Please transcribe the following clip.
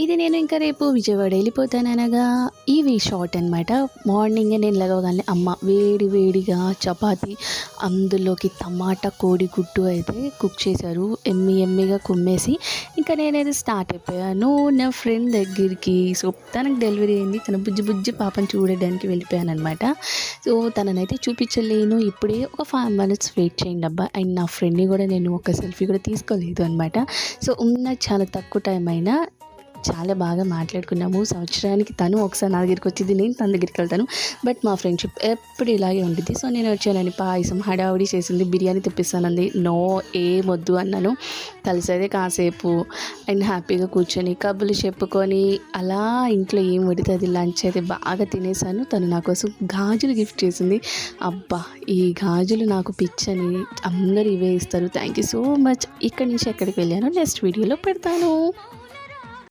ఇది నేను ఇంకా రేపు విజయవాడ వెళ్ళిపోతాను అనగా ఇవి షార్ట్ అనమాట మార్నింగ్ నేను లేవగానే అమ్మ వేడి వేడిగా చపాతి అందులోకి టమాటా కోడిగుడ్డు అయితే కుక్ చేశారు. ఎమ్మి ఎమ్మిగా కుమ్మేసి ఇంకా నేనైతే స్టార్ట్ అయిపోయాను నా ఫ్రెండ్ దగ్గరికి. సో తనకు డెలివరీ అయింది. తన బుజ్జి బుజ్జి పాపను చూడడానికి వెళ్ళిపోయాను అనమాట సో తననైతే చూపించలేను. ఇప్పుడే ఒక ఫైవ్ మినిట్స్ వెయిట్ చేయండి అబ్బా. అండ్ నా ఫ్రెండ్ని కూడా నేను ఒక సెల్ఫీ కూడా తీసుకోలేదు అనమాట సో ఉన్న చాలా తక్కువ టైం అయినా చాలా బాగా మాట్లాడుకున్నాము. సంవత్సరానికి తను ఒకసారి నా దగ్గరికి వచ్చింది నేను తన దగ్గరికి వెళ్తాను. బట్ మా ఫ్రెండ్షిప్ ఎప్పుడు ఇలాగే ఉంటుంది సో నేను వచ్చానని పాయసం హడావుడి చేసింది బిర్యానీ తెప్పిస్తానంది. నో ఏమొద్దు అన్నాను. కలిసేదే కాసేపు. అండ్ హ్యాపీగా కూర్చొని కబుర్లు చెప్పుకొని అలా ఇంట్లో ఏం పడితే అది లంచ్ అయితే బాగా తినేసాను తను నా కోసం గాజులు గిఫ్ట్ చేసింది. అబ్బా ఈ గాజులు నాకు పిచ్చని అందరూ ఇవే ఇస్తారు. Thank you so much. ఇక్కడి నుంచి ఎక్కడికి వెళ్ళానో నెక్స్ట్ వీడియోలో పెడతాను.